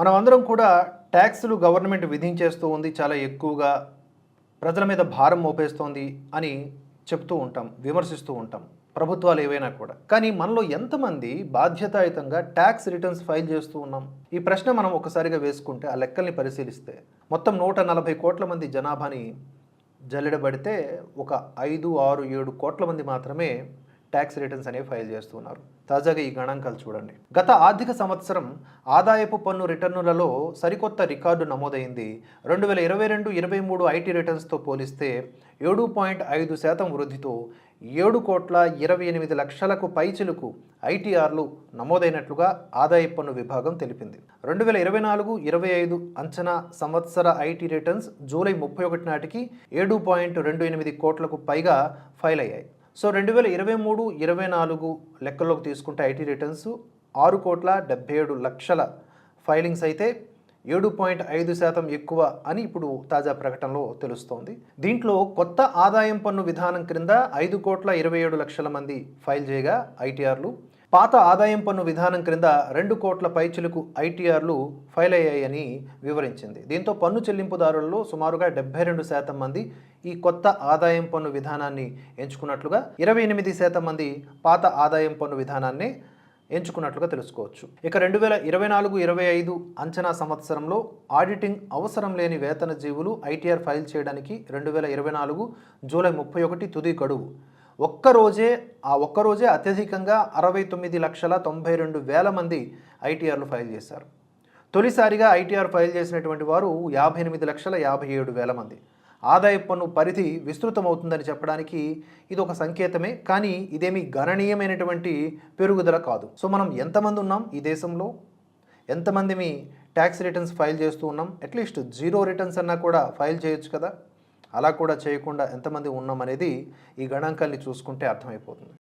మనం అందరం కూడా ట్యాక్సులు గవర్నమెంట్ విధించేస్తూ ఉంది చాలా ఎక్కువగా ప్రజల మీద భారం మోపేస్తోంది అని చెప్తూ ఉంటాం విమర్శిస్తూ ఉంటాం ప్రభుత్వాలు ఏవైనా కూడా. కానీ మనలో ఎంతమంది బాధ్యతాయుతంగా ట్యాక్స్ రిటర్న్స్ ఫైల్ చేస్తూ ఉన్నాం? ఈ ప్రశ్న మనం ఒకసారిగా వేసుకుంటే ఆ లెక్కల్ని పరిశీలిస్తే మొత్తం నూట నలభై కోట్ల మంది జనాభాని జల్లెడబడితే ఒక ఐదు ఆరు ఏడు కోట్ల మంది మాత్రమే ట్యాక్స్ రిటర్న్స్ అనేవి ఫైల్ చేస్తున్నారు. తాజాగా ఈ గణాంకాలు చూడండి. గత ఆర్థిక సంవత్సరం ఆదాయపు పన్ను రిటర్నులలో సరికొత్త రికార్డు నమోదైంది. రెండు వేల ఇరవై రెండు ఇరవై మూడు ఐటీ రిటర్న్స్తో పోలిస్తే ఏడు పాయింట్ ఐదు శాతం వృద్ధితో ఏడు కోట్ల ఇరవై ఎనిమిది లక్షలకు పైచిలుకు ఐటీఆర్లు నమోదైనట్లుగా ఆదాయ పన్ను విభాగం తెలిపింది. రెండు వేల ఇరవై నాలుగు ఇరవై ఐదు అంచనా సంవత్సర ఐటీ రిటర్న్స్ జూలై ముప్పై ఒకటి నాటికి ఏడు పాయింట్ రెండు ఎనిమిది కోట్లకు పైగా ఫైల్ అయ్యాయి. సో రెండు వేల ఇరవై మూడు ఇరవై నాలుగు లెక్కల్లోకి తీసుకుంటే ఐటీ రిటర్న్స్ ఆరు కోట్ల డెబ్బై ఏడు లక్షల ఫైలింగ్స్ అయితే ఏడు పాయింట్ ఐదు శాతం ఎక్కువ అని ఇప్పుడు తాజా ప్రకటనలో తెలుస్తోంది. దీంట్లో కొత్త ఆదాయం పన్ను విధానం క్రింద ఐదు కోట్ల ఇరవై ఏడు లక్షల మంది ఫైల్ చేయగా ఐటీఆర్లు. పాత ఆదాయం పన్ను విధానం క్రింద రెండు కోట్ల పైచిలకు ఐటీఆర్లు ఫైల్ అయ్యాయని వివరించింది. దీంతో పన్ను చెల్లింపుదారులలో సుమారుగా డెబ్బై రెండు శాతం మంది ఈ కొత్త ఆదాయం పన్ను విధానాన్ని ఎంచుకున్నట్లుగా ఇరవై ఎనిమిది శాతం మంది పాత ఆదాయం పన్ను విధానాన్ని ఎంచుకున్నట్లుగా తెలుసుకోవచ్చు. ఇక రెండు వేల ఇరవై నాలుగు ఇరవై ఐదు అంచనా సంవత్సరంలో ఆడిటింగ్ అవసరం లేని వేతన జీవులు ఐటీఆర్ ఫైల్ చేయడానికి రెండు వేల ఇరవై నాలుగు జూలై ముప్పై ఒకటి తుది గడువు. ఒక్కరోజే ఆ ఒక్కరోజే అత్యధికంగా అరవై తొమ్మిది లక్షల తొంభై రెండు వేల మంది ఐటీఆర్లు ఫైల్ చేశారు. తొలిసారిగా ఐటీఆర్ ఫైల్ చేసినటువంటి వారు యాభై ఎనిమిది లక్షల యాభై ఏడు వేల మంది. ఆదాయపు పన్ను పరిధి విస్తృతమవుతుందని చెప్పడానికి ఇది ఒక సంకేతమే కానీ ఇదేమి గణనీయమైనటువంటి పెరుగుదల కాదు. సో మనం ఎంతమంది ఉన్నాం ఈ దేశంలో? ఎంతమంది మీ ట్యాక్స్ రిటర్న్స్ ఫైల్ చేస్తూ ఉన్నాం? అట్లీస్ట్ జీరో రిటర్న్స్ అన్నా కూడా ఫైల్ చేయొచ్చు కదా? అలా కూడా చేయకుండా ఎంతమంది ఉన్నాం అనేది ఈ గణాంకాల్ని చూసుకుంటే అర్థమైపోతుంది.